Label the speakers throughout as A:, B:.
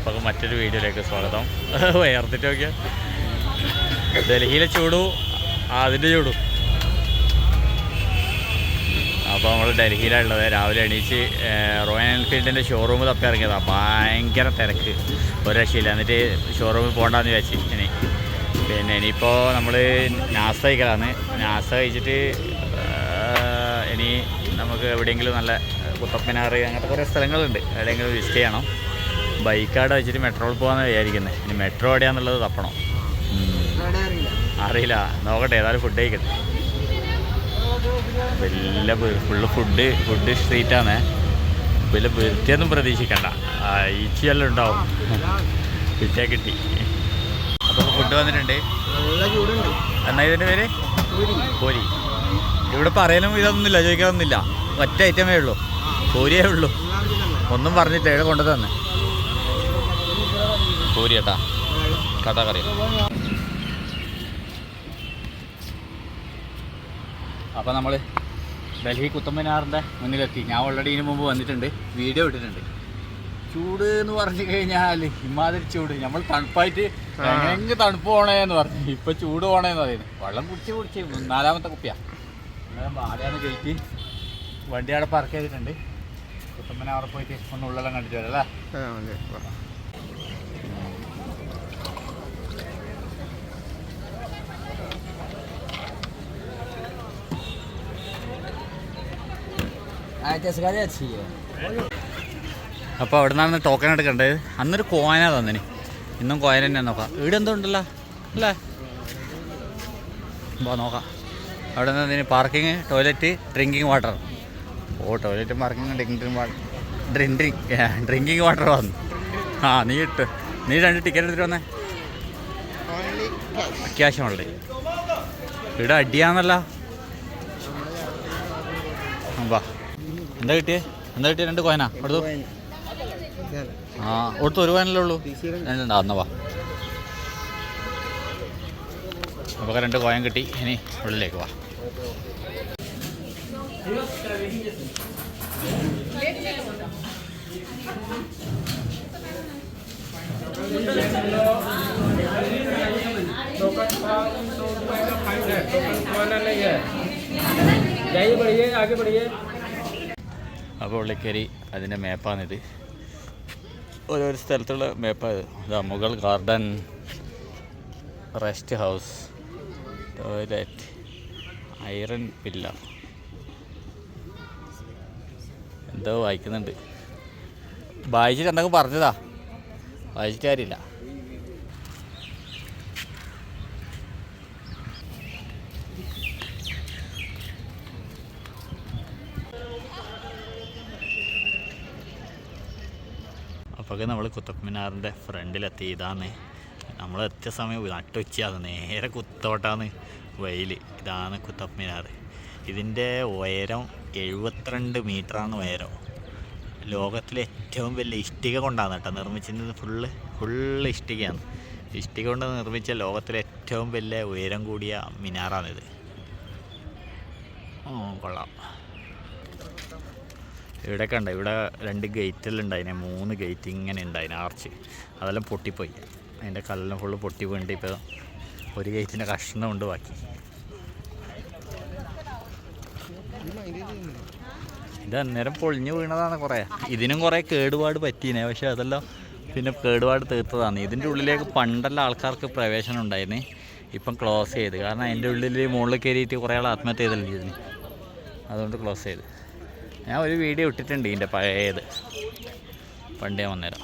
A: അപ്പോൾ മറ്റൊരു വീഡിയോയിലേക്ക് സ്വാഗതം. വേർത്തിട്ട് നോക്കിയാൽ ഡൽഹിയിലെ ചൂടു അതിന്റെ ചൂടു. അപ്പോൾ നമ്മൾ ഡൽഹിയിലുള്ളത് രാവിലെ എണീച്ച് റോയൽ എൻഫീൽഡിന്റെ ഷോറൂമിൽ തപ്പി ഇറങ്ങിയതാണ് ഭയങ്കര തിരക്ക്. ഒരു രക്ഷയില്ല. എന്നിട്ട് ഷോറൂമിൽ പോകണ്ടെന്ന് വിചാരിച്ചു ഇനി. പിന്നെ ഇനിയിപ്പോൾ നമ്മൾ നാസ്ത കഴിക്കലാണ് നാസ്ത കഴിച്ചിട്ട് ഇനി നമുക്ക് എവിടെയെങ്കിലും നല്ല കുത്തപ്പനാറ് അങ്ങനത്തെ കുറേ സ്ഥലങ്ങളുണ്ട്. എവിടെയെങ്കിലും വിസിറ്റ് ചെയ്യണം. ബൈക്കാട് വെച്ചിട്ട് മെട്രോയിൽ പോകാമെന്ന് വിചാരിക്കുന്നത് ഇനി മെട്രോ എവിടെയാണെന്നുള്ളത് തപ്പണം. അറിയില്ല. നോക്കട്ടെ ഏതായാലും ഫുഡ് കഴിക്കട്ടെ. വലിയ ഫുള്ള് ഫുഡ് ഫുഡ് സ്ട്രീറ്റാണ് വലിയ വൃത്തിയൊന്നും പ്രതീക്ഷിക്കണ്ട. ഈച്ചയെല്ലാം ഉണ്ടാവും. കിട്ടിയാൽ കിട്ടി. അപ്പോൾ ഫുഡ് വന്നിട്ടുണ്ട്. എന്നാ ഇതിന്റെ പേര്? കോരി ഇവിടെ പറയാനും ഇതൊന്നുമില്ല ചോദിക്കാനൊന്നുമില്ല. ഒറ്റ ഐറ്റമേ ഉള്ളൂ. കോരിയേ ഉള്ളൂ. ഒന്നും പറഞ്ഞിട്ട് ഇവിടെ കൊണ്ടു തന്നെ. കോരി ഏട്ടാ കഥ കറി അപ്പോൾ നമ്മൾ ഡൽഹി കുത്തമ്പനാറിന്റെ മുന്നിലെത്തി. ഞാൻ ഓൾറെഡി ഇതിന് മുമ്പ് വന്നിട്ടുണ്ട്. വീഡിയോ ഇട്ടിട്ടുണ്ട്. ചൂട് എന്ന് പറഞ്ഞു കഴിഞ്ഞാൽ ഇമാതിരി ചൂട്. നമ്മൾ തണുപ്പായിട്ട് എങ്ങനെ തണുപ്പ് പോണേന്ന് പറഞ്ഞു. ഇപ്പൊ ചൂട് പോണേന്ന് പറയുന്നു. വെള്ളം കുടിച്ച് കുടിച്ച് നാലാമത്തെ കുപ്പിയാ. അന്നേരം കഴിച്ച് വണ്ടി അവിടെ പാർക്ക് ചെയ്തിട്ടുണ്ട്. കുത്തമ്പന അവിടെ പോയിട്ട് ഒന്ന് ഉള്ളെല്ലാം കണ്ടിട്ട് വരാം അല്ലേ? അപ്പോൾ അവിടെ നിന്നാണ് ടോക്കൺ എടുക്കേണ്ടത് അന്നൊരു കോയന തന്നിന്. ഇന്നും കോയന തന്നെ നോക്കാം. ഇവിടെ എന്തോ ഉണ്ടല്ലോ അല്ലേ? അപ്പോൾ നോക്കാം. അവിടെ നിന്ന് പാർക്കിങ് ടോയ്ലറ്റ് ഡ്രിങ്കിങ് വാട്ടർ ഓ toilet parking drinking water drink drinking water വന്നു. ആ നീ ഇട്ട്. നീ രണ്ട് ടിക്കറ്റ് എടുത്തിട്ട് വന്നേ. ക്യാഷ് ഉള്ളത് ഇവിടെ അടിയാന്നല്ല. വാ. എന്താ കിട്ടിയേ എന്താ കിട്ടിയ രണ്ട് കോയനാ എടുത്തു ആ കൊടുത്തു ഒരു കോയനല്ലേ ഉള്ളൂ രണ്ടുണ്ടോ എന്നാ വാ അപ്പോൾ രണ്ട് കോയൻ കിട്ടി ഇനി ഉള്ളിലേക്ക് വാ
B: जाइए बढ़िए आगे बढ़िए
A: അപ്പോൾ ഉള്ളിക്കരി അതിന്റെ മാപ്പാണിത് ഓരോരോ സ്ഥലത്തുള്ള മാപ്പാണ് ഇതാ. Mughal garden rest house toilet iron pillar എന്തോ വായിക്കുന്നുണ്ട്. വായിച്ചിട്ട് എന്തൊക്കെ പറഞ്ഞതാ? വായിച്ചിട്ട് കാര്യമില്ല. അപ്പോൾ നമ്മൾ കുത്തബ് മിനാറിന്റെ ഫ്രണ്ടിലെത്തി ഇതാണ് നമ്മൾ എത്തിയ സമയം നട്ടുച്ചയാണ് നേരെ കുത്തോട്ടാണ് വെയിൽ ഇതാണ് കുത്തബ് മിനാർ ഇതിന്റെ ഉയരം എഴുപത്തിരണ്ട് മീറ്ററാണ് ഉയരം. ലോകത്തിലെ ഏറ്റവും വലിയ ഇഷ്ടിക കൊണ്ടാണ് കേട്ടോ നിർമ്മിച്ചിരുന്നത്. ഫുള്ള് ഫുള്ള് ഇഷ്ടികയാണ്. ഇഷ്ടിക കൊണ്ട് നിർമ്മിച്ച ലോകത്തിലെ ഏറ്റവും വലിയ ഉയരം കൂടിയ മിനാറാണിത്. കൊള്ളാം. ഇവിടെ കണ്ട ഇവിടെ രണ്ട് ഗേറ്റെല്ലാം ഉണ്ടായിനെ. മൂന്ന് ഗേറ്റ് ഇങ്ങനെ ഉണ്ടായിന്. ആർച്ച് അതെല്ലാം പൊട്ടിപ്പോയി. അതിന്റെ കല്ലെല്ലാം ഫുള്ള് പൊട്ടി വീണ്ട് ഇപ്പോൾ ഒരു ഗേറ്റിന്റെ കഷ്ണം ഉണ്ട് ബാക്കി. ഇത് അന്നേരം പൊളിഞ്ഞു വീണതാണ് കുറേ. ഇതിനും കുറേ കേടുപാട് പറ്റീനെ പക്ഷെ അതെല്ലാം പിന്നെ കേടുപാട് തീർത്തതാണ്. ഇതിന്റെ ഉള്ളിലേക്ക് പണ്ടെല്ലാം ആൾക്കാർക്ക് പ്രവേശനം ഉണ്ടായിരുന്നു ഇപ്പം ക്ലോസ് ചെയ്ത്. കാരണം അതിന്റെ ഉള്ളിൽ മുകളിൽ കയറിയിട്ട് കുറേ ആൾ ആത്മഹത്യ ചെയ്തല്ലേ ഇതിന് അതുകൊണ്ട് ക്ലോസ് ചെയ്ത്. ഞാൻ ഒരു വീഡിയോ ഇട്ടിട്ടുണ്ട് ഇതിന്റെ പഴയത്. പണ്ടേ വന്നേരം.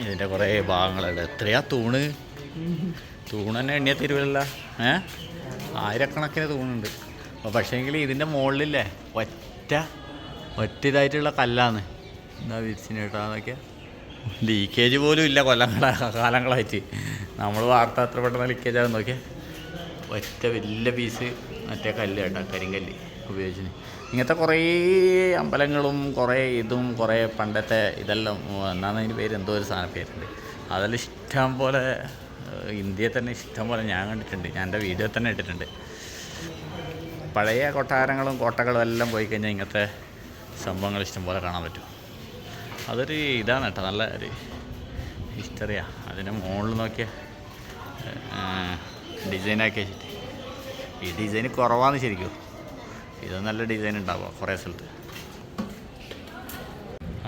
A: ഇതിന്റെ കുറേ ഭാഗങ്ങളുണ്ട്. എത്രയാ തൂണ്? തൂണ് എണ്ണിയ തരുവല്ല. ഏ? ആയിരക്കണക്കിന് തൂണുണ്ട്. അപ്പോൾ പക്ഷേങ്കിൽ ഇതിന്റെ മുകളിലില്ലേ ഒറ്റ ഒറ്റ ഇതായിട്ടുള്ള കല്ലാണ് എന്താ വിരിച്ചിന് ലീക്കേജ് പോലും ഇല്ല കൊല്ലങ്ങള കാലങ്ങളായിട്ട്. നമ്മൾ വാർത്ത അത്ര പെട്ടെന്ന് ലീക്കേജ് ആകും നോക്കിയാൽ ഒറ്റ വലിയ പീസ് മറ്റേ കല്ല് കേട്ടോ കരിങ്കല്ല് ഉപയോഗിച്ചിന്. ഇങ്ങനത്തെ കുറേ അമ്പലങ്ങളും കുറേ ഇതും കുറേ പണ്ടത്തെ ഇതെല്ലാം എന്നാണ് അതിന്റെ പേര്? എന്തോ ഒരു സാധന പേരുണ്ട്. അതെല്ലാം ഇഷ്ടം പോലെ ഇന്ത്യയെ തന്നെ ഇഷ്ടം പോലെ ഞാൻ കണ്ടിട്ടുണ്ട്. ഞാൻ എന്റെ വീഡിയോ തന്നെ ഇട്ടിട്ടുണ്ട്. പഴയ കൊട്ടാരങ്ങളും കോട്ടകളും എല്ലാം പോയി കഴിഞ്ഞാൽ ഇങ്ങനത്തെ സംഭവങ്ങൾ ഇഷ്ടം പോലെ കാണാൻ പറ്റും. അതൊരു ഇതാണ് കേട്ടോ നല്ല ഒരു ഹിസ്റ്ററിയാണ് അതിന്റെ മുകളിൽ നോക്കിയ ഡിസൈനാക്കി വെച്ചിട്ട്. ഈ ഡിസൈൻ കുറവാന്ന് ശരിക്കും. ഇത് നല്ല ഡിസൈൻ ഉണ്ടാവുക കുറേ സ്ഥലത്ത്.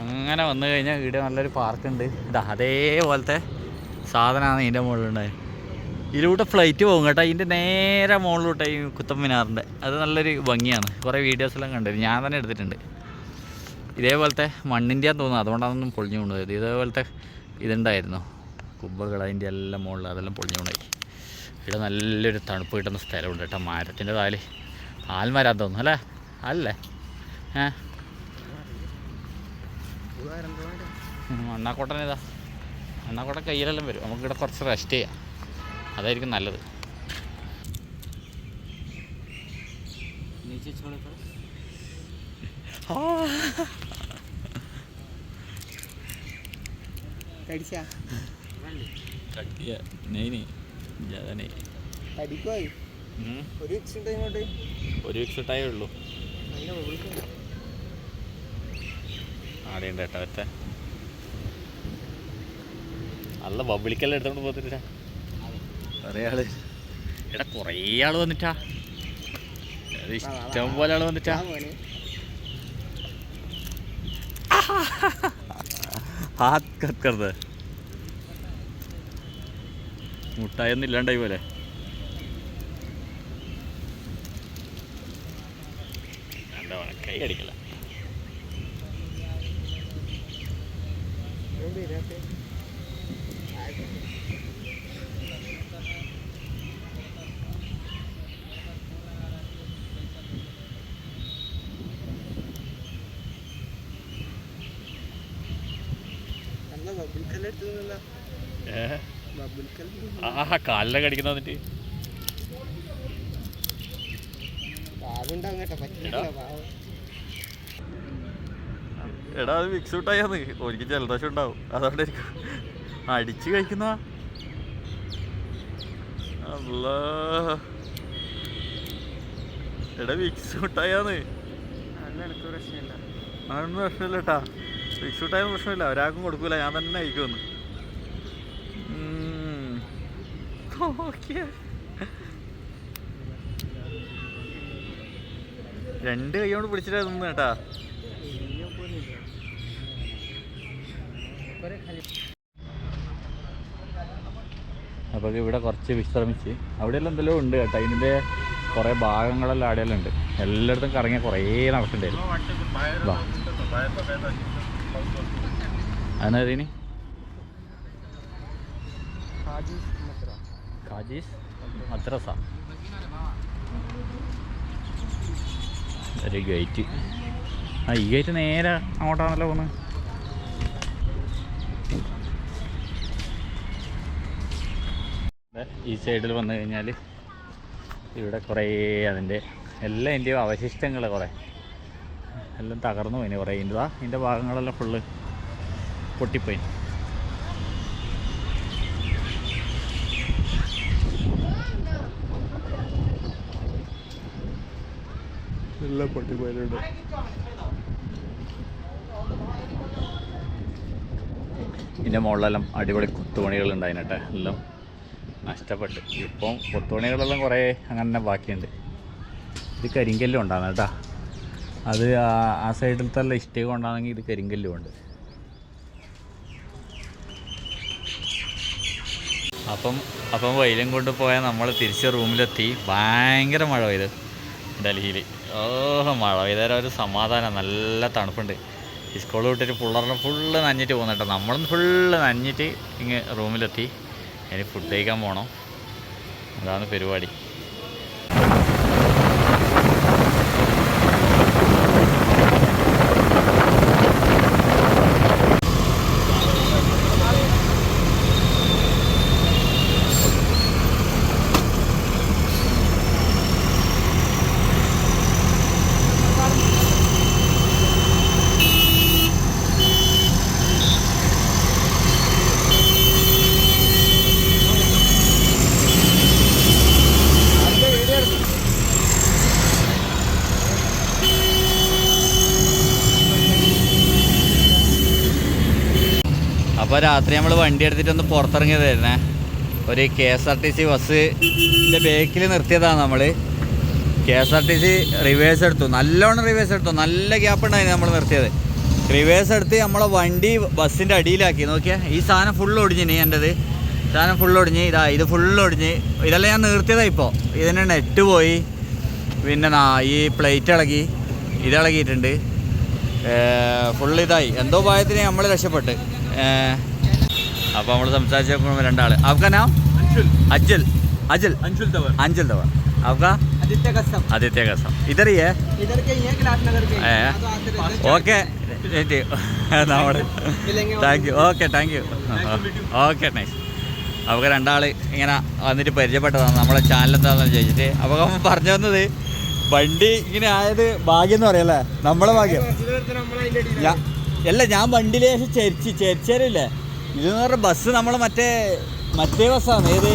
A: അങ്ങനെ വന്നു കഴിഞ്ഞാൽ ഇവിടെ നല്ലൊരു പാർക്കുണ്ട് ഇതാ അതേപോലത്തെ സാധനമാണ് ഇതിന്റെ മുകളിലുണ്ടായത് ഇതിലൂടെ ഫ്ലൈറ്റ് പോകും കേട്ടോ. ഇതിന്റെ നേരെ മുകളിലോട്ടായി ഈ കുത്തമ്മിനാറിന്റെ അത് നല്ലൊരു ഭംഗിയാണ്. കുറേ വീഡിയോസ് എല്ലാം കണ്ടിരുന്നു. ഞാൻ തന്നെ എടുത്തിട്ടുണ്ട്. ഇതേപോലത്തെ മണ്ണിന്റെയാന്ന് തോന്നുന്നു. അതുകൊണ്ടാണെന്നും പൊളിഞ്ഞു കൊണ്ടുപോയത് ഇതേപോലത്തെ ഇതുണ്ടായിരുന്നു. കുബ്ബകൾ അതിന്റെ എല്ലാം മുകളിൽ അതെല്ലാം പൊളിഞ്ഞു കൊണ്ടുപോയി ഇവിടെ നല്ലൊരു തണുപ്പ് കിട്ടുന്ന സ്ഥലമുണ്ട് കേട്ടോ. മരത്തിന്റെ താൽ ആൽമരം തോന്നുന്നു അല്ലേ? അല്ലേ? ഏ? അണ്ണാക്കോട്ടൻ അണ്ണാക്കോട്ടൻ കയ്യിലെല്ലാം വരും. നമുക്കിവിടെ കുറച്ച് റെസ്റ്റ് ചെയ്യാം. അതായിരിക്കും നല്ലത്.
B: नीचे ഒരു വിക്സ് ഉണ്ട് ഇങ്ങോട്ട്.
A: ഒരു വീക്സ് ഇട്ടായേ ഉള്ളൂ. ആടെയുണ്ട് കേട്ടോ ഒറ്റ. നല്ല ബബിളിക്കല്ല എടുത്തോണ്ട് പോത്തില്ല കുറേ ആൾ എടാ കുറേ ആൾ വന്നിട്ടാ. ഇഷ്ടം പോലെ ആൾ വന്നിട്ടാ.
B: മോനെ
A: ഹാത്ത് दे മുട്ടായൊന്നും ഇല്ലാണ്ടായി പോലെ. കൈ അടിക്കല.
B: നല്ല ബബിൾ കല്ല് എടുത്തുന്നില്ല
A: ഏ
B: ബബിൾ കല്ല്
A: ആ കാലിലൊക്കെ അടിക്കുന്ന വന്നിട്ട്. എടാ. അത് മിക്സ് ഔട്ടായാന്ന് എനിക്ക് ജലദോഷം ഉണ്ടാവും. അതുകൊണ്ട് അടിച്ച് കഴിക്കുന്ന അല്ലാ എടാ മിക്സ് ഔട്ടായാന്ന് അതൊന്നും പ്രശ്നമില്ല കേട്ടാ മിക്സ് ഔട്ടായ പ്രശ്നമില്ല. ഒരാൾക്കും കൊടുക്കൂല. ഞാൻ തന്നെ അയക്കുമെന്ന് ഓക്കെ. രണ്ട് കൈ കൊണ്ട് പിടിച്ചിട്ടാ നിന്ന് കേട്ടാ. അപ്പോൾ ഇവിടെ കുറച്ച് വിശ്രമിച്ച്. അവിടെയെല്ലാം എന്തെല്ലോ ഉണ്ട് കേട്ടോ. ഇതിന്റെ കുറേ ഭാഗങ്ങളെല്ലാം അവിടെയെല്ലാം ഉണ്ട്. എല്ലായിടത്തും കറങ്ങിയ കുറേ നടക്കണ്ടായിരുന്നു അതിനതിന് കാജീസ് മദ്രസ. ഒരു ഗേറ്റ് ആ ഈ ഗേറ്റ് നേരെ അങ്ങോട്ടാണല്ലോ പോകുന്നത് ഈ സൈഡിൽ വന്നു കഴിഞ്ഞാൽ ഇവിടെ കുറേ അതിന്റെ എല്ലാം എന്റെ അവശിഷ്ടങ്ങൾ കുറേ. എല്ലാം തകർന്നു പോയിന് കുറേ. ഇതിന്റെ ഇതിന്റെ ഭാഗങ്ങളെല്ലാം ഫുള്ള് പൊട്ടിപ്പോയി. എല്ലാം പൊട്ടിപ്പോയിട്ടുണ്ട് ഇതിന്റെ മുകളിലെല്ലാം അടിപൊളി കുത്തുപണികൾ ഉണ്ടായിനട്ടെ എല്ലാം നഷ്ടപ്പെട്ട്. ഇപ്പം കൊത്തുപണികളെല്ലാം കുറേ അങ്ങനെ തന്നെ ബാക്കിയുണ്ട്. ഇത് കരിങ്കല്ലും ഉണ്ടാകുന്ന കേട്ടോ. അത് ആ സൈഡിലത്തെ എല്ലാം ഇഷ്ടം ഉണ്ടാണെങ്കിൽ ഇത് കരിങ്കല്ലും ഉണ്ട്. അപ്പം അപ്പം വെയിലും കൊണ്ട് പോയാൽ നമ്മൾ തിരിച്ച് റൂമിലെത്തി. ഭയങ്കര മഴ പെയ്ത് ഡൽഹിയിൽ. ഓ മഴ പെയ്തേരം ഒരു സമാധാനം. നല്ല തണുപ്പുണ്ട്. ഈ വിട്ടിട്ട് പിള്ളേരുടെ ഫുള്ള് നഞ്ഞിട്ട് പോകുന്ന നമ്മളും ഫുള്ള് നഞ്ഞിട്ട് ഇങ്ങ് റൂമിലെത്തി ഇനി ഫുഡ് കഴിക്കാൻ പോകണം അതാണ് പരിപാടി. രാത്രി നമ്മൾ വണ്ടി എടുത്തിട്ട് ഒന്ന് പുറത്തിറങ്ങിയതായിരുന്നേ. ഒരു K S R T C ബസ്സിന്റെ ബേക്കിൽ നിർത്തിയതാണ് നമ്മൾ K S R T C reverse എടുത്തു. നല്ലോണം റിവേഴ്സ് എടുത്തു. നല്ല ഗ്യാപ്പ് ഉണ്ടായിരുന്നു നമ്മൾ നിർത്തിയത്. റിവേഴ്സ് എടുത്ത് നമ്മളെ വണ്ടി ബസ്സിന്റെ അടിയിലാക്കി. നോക്കിയാൽ ഈ സാധനം ഫുൾ ഒടിഞ്ഞിനി എന്റെത് സാധനം ഫുൾ ഒടിഞ്ഞ്. ഇതാ ഇത് ഫുൾ ഒടിഞ്ഞ്. ഇതെല്ലാം ഞാൻ നിർത്തിയതാണ് ഇപ്പോൾ ഇതിന്റെ നെറ്റ് പോയി. പിന്നെ ഈ പ്ലേറ്റ് ഇളകി. ഇത് ഇളകിയിട്ടുണ്ട്. ഫുള്ള് ഇതായി. എന്തോ ഭാഗത്തിന് നമ്മൾ രക്ഷപ്പെട്ട്. അപ്പോൾ നമ്മൾ സംസാരിച്ച് നോക്കുമ്പോൾ രണ്ടാൾ आपका नाम अज्जल अजल
B: अंशुल तवर
A: अंजल दवा आपका
B: आदित्य कस्टम
A: आदित्य का सब इधर ही है
B: इधर के ही है क्लास नगर के
A: ഏ.
B: हाँ, तो आते रहते हैं।
A: ഓക്കെ നമ്മൾ
B: मिलेंगे वहाँ
A: thank you okay thank you okay nice അവർക്ക് രണ്ടാൾ ഇങ്ങനെ വന്നിട്ട് പരിചയപ്പെട്ടതാണ് നമ്മളെ ചാനൽ എന്താണെന്ന് ചോദിച്ചിട്ട് അപ്പോൾ അവൻ പറഞ്ഞു വന്നത് വണ്ടി ഇങ്ങനെ ആയത് ഭാഗ്യം എന്ന് പറയല്ലേ നമ്മളെ ഭാഗ്യം
B: കുറച്ച് നേരത്തിന് നമ്മള് അതിന്റെ അടിയിലാണ്.
A: ഞാൻ അല്ല ഞാൻ വണ്ടിയിലേക്ക് ചെരിച്ച് ചെരിച്ചേരില്ലേ ഇതെന്ന് പറഞ്ഞ ബസ് നമ്മളെ മറ്റേ മറ്റേ ബസ്സാണ് ഏത്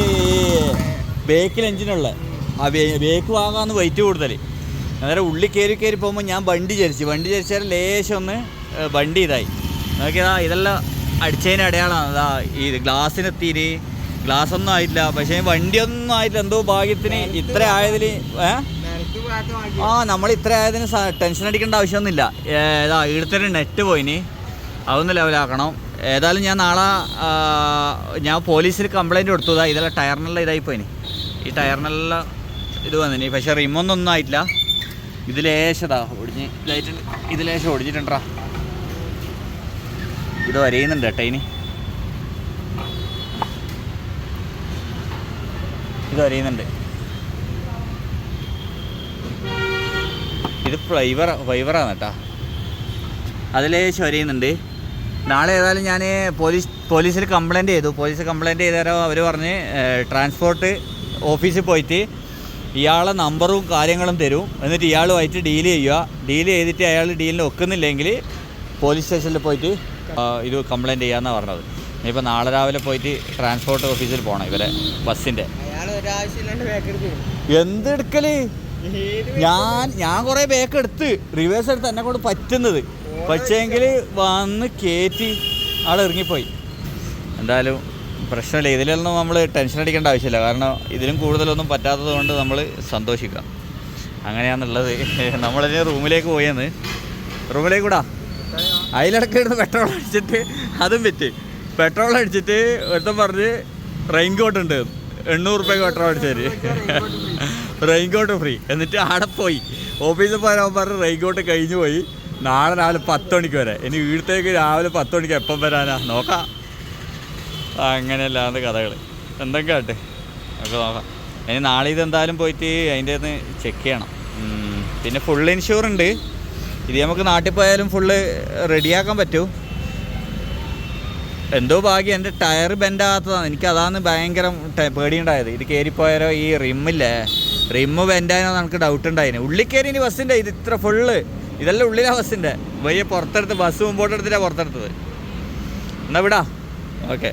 A: ബേക്കിൽ എഞ്ചിനുള്ള ആ ബേക്ക് വാങ്ങാന്ന് വെയിറ്റ് കൂടുതൽ അന്നേരം ഉള്ളിൽ കയറി കയറി പോകുമ്പോൾ ഞാൻ വണ്ടി ചരിച്ച് വണ്ടി ചരിച്ചാൽ ലേശം ഒന്ന് വണ്ടി ഇതായി. നോക്കിയതാ ഇതെല്ലാം അടിച്ചതിന് അടയാളമാണ് അതാ ഈ ഗ്ലാസ്സിനെത്തീന്. ഗ്ലാസ് ഒന്നും ആയിട്ടില്ല. പക്ഷേ വണ്ടിയൊന്നും ആയില്ല എന്തോ ഭാഗ്യത്തിന് ഇത്ര ആയതിൽ. ആ നമ്മൾ ഇത്ര ആയതിന് ടെൻഷൻ അടിക്കേണ്ട ആവശ്യമൊന്നുമില്ല. ഏതാ ഇവിടുത്തെ നെറ്റ് പോയിന്. അതൊന്ന് ലെവലാക്കണം ഏതായാലും ഞാൻ നാളെ ഞാൻ പോലീസിൽ കംപ്ലൈന്റ് കൊടുത്തതാ ഇതെല്ലാം ടയറിനെല്ലാം ഇതായി പോയിന് ഈ ടയറിനെല്ലാം ഇത് വന്നിന് പക്ഷേ റിമൊന്നും ഒന്നും ആയിട്ടില്ല. ഇത് ലേശതാ ഒടിഞ്ഞ് ഇതായിട്ട് ഇത് ലേശം ഒടിഞ്ഞിട്ടുണ്ടാ ഇത് വരയുന്നുണ്ട് കേട്ടോ ഇനി. ഇത് വരയുന്നുണ്ട്. ഇത് ഫൈവർ ഫൈവറാണ് കേട്ടോ. അതിലേശം ചൊരിയുന്നുണ്ട് നാളെ ഏതായാലും ഞാൻ പോലീസ് പോലീസിൽ കംപ്ലയിന്റ് ചെയ്തു. പോലീസ് കംപ്ലൈന്റ് ചെയ്തേരം അവർ പറഞ്ഞ് ട്രാൻസ്പോർട്ട് ഓഫീസിൽ പോയിട്ട് ഇയാളെ നമ്പറും കാര്യങ്ങളും തരും. എന്നിട്ട് ഇയാളുമായിട്ട് ഡീൽ ചെയ്യുക. ഡീൽ ചെയ്തിട്ട് അയാൾ ഡീലിന് ഒക്കുന്നില്ലെങ്കിൽ പോലീസ് സ്റ്റേഷനിൽ പോയിട്ട് ഇത് കംപ്ലയിന്റ് ചെയ്യാമെന്നാണ് പറഞ്ഞത്. ഇനിയിപ്പോൾ നാളെ രാവിലെ പോയിട്ട് ട്രാൻസ്പോർട്ട് ഓഫീസിൽ പോകണം ഇവരെ ബസ്സിന്റെ
B: അയാൾ എടുക്കൽ
A: ഞാൻ ഞാൻ കുറേ ബാക്ക് എടുത്ത്. റിവേഴ്സ് എടുത്ത് എന്നെ കൊണ്ട് പറ്റുന്നത്. പക്ഷേങ്കിൽ വന്ന് കയറ്റി ആൾ ഇറങ്ങിപ്പോയി. എന്തായാലും പ്രശ്നമില്ല. ഇതിലൊന്നും നമ്മൾ ടെൻഷൻ അടിക്കേണ്ട ആവശ്യമില്ല. കാരണം ഇതിലും കൂടുതലൊന്നും പറ്റാത്തത് കൊണ്ട് നമ്മൾ സന്തോഷിക്കാം. അങ്ങനെയാണെന്നുള്ളത് നമ്മളിനി റൂമിലേക്ക് പോയെന്ന്. റൂമിലേക്ക് കൂടാ അതിലിടയ്ക്ക് ഇടുന്ന പെട്രോൾ അടിച്ചിട്ട് അതും പറ്റി പെട്രോൾ അടിച്ചിട്ട് ഒരുത്തം പറഞ്ഞ് റെയിൻ കോട്ട് ഉണ്ട്. എണ്ണൂറ് റുപ്യ പെട്രോൾ അടിച്ചേര് റെയിൻ കോട്ട് ഫ്രീ എന്നിട്ട് ആടെ പോയി. ഓഫീസിൽ പോയാൽ പറഞ്ഞ് റെയിൻ കോട്ട് കഴിഞ്ഞു പോയി നാളെ രാവിലെ പത്ത് മണിക്ക് വരെ. ഇനി വീട്ടിലേക്ക് രാവിലെ പത്ത് മണിക്ക് എപ്പം വരാനാ? നോക്കാം. അങ്ങനെയല്ലാന്ന് കഥകൾ എന്തൊക്കെ ആട്ടെ? നമുക്ക് നോക്കാം. ഇനി നാളെ ഇത് എന്തായാലും പോയിട്ട് അതിന്റെ ഒന്ന് ചെക്ക് ചെയ്യണം. പിന്നെ ഫുൾ ഇൻഷുർ ഉണ്ട്. ഇത് നമുക്ക് നാട്ടിൽ പോയാലും ഫുള്ള് റെഡിയാക്കാൻ പറ്റും. എന്തോ ഭാഗ്യം. എന്റെ ടയർ ബെൻഡാകാത്തതാണ് എനിക്ക് അതാണ് ഭയങ്കര പേടിയുണ്ടായത്. ഇത് കയറിപ്പോയാലോ ഈ റിമ്മില്ലേ റിമ്മ് ബെൻഡായനോ നമുക്ക് ഡൗട്ട് ഉണ്ടായിന്. ഉള്ളിൽ കയറി ഇനി ബസ്സിന്റെ ഇത് ഇത്ര ഫുള്ള് ഇതെല്ലാം ഉള്ളിലാ ബസ്സിന്റെ വയ്യ പുറത്തെടുത്ത് ബസ് മുമ്പോട്ടെടുത്തിട്ടാണ് പുറത്തെടുത്തത്. എന്നാ വിടാ. ഓക്കെ